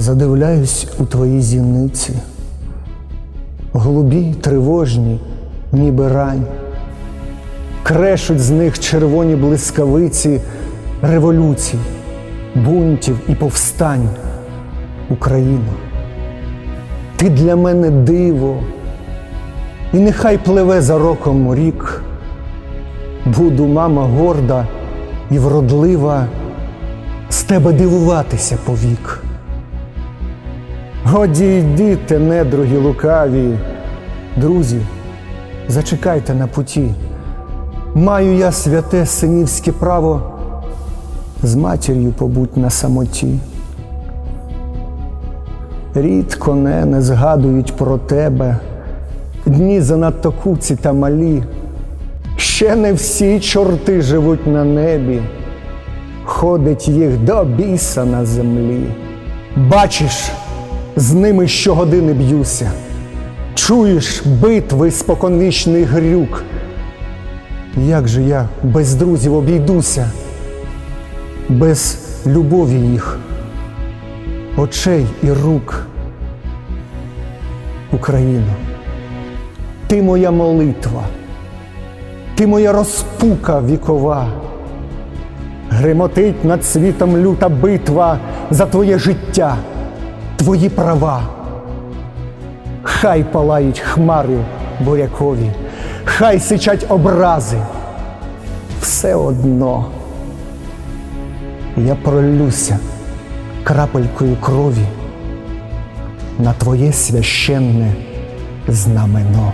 Задивляюсь у твої зіниці, голубі, тривожні, ніби рань. Крешуть з них червоні блискавиці революцій, бунтів і повстань. Україно, ти для мене диво, і нехай пливе за роком рік. Буду, мама, горда і вродлива, з тебе дивуватися повік. Годі йдіте, недруги лукаві, друзі, зачекайте на путі. Маю я святе синівське право з матір'ю побуть на самоті. Рідко не, не згадують про тебе, дні занадто куці та малі. Ще не всі чорти живуть на небі, ходить їх до біса на землі. Бачиш, з ними щогодини б'юся, чуєш битви споконвічний грюк. Як же я без друзів обійдуся, без любові їх, очей і рук. Україно, ти моя молитва, ти моя розпука вікова. Гримотить над світом люта битва за твоє життя, твої права. Хай палають хмари бурякові, хай сичать образи. Все одно я пролюся крапелькою крові на твоє священне знамено.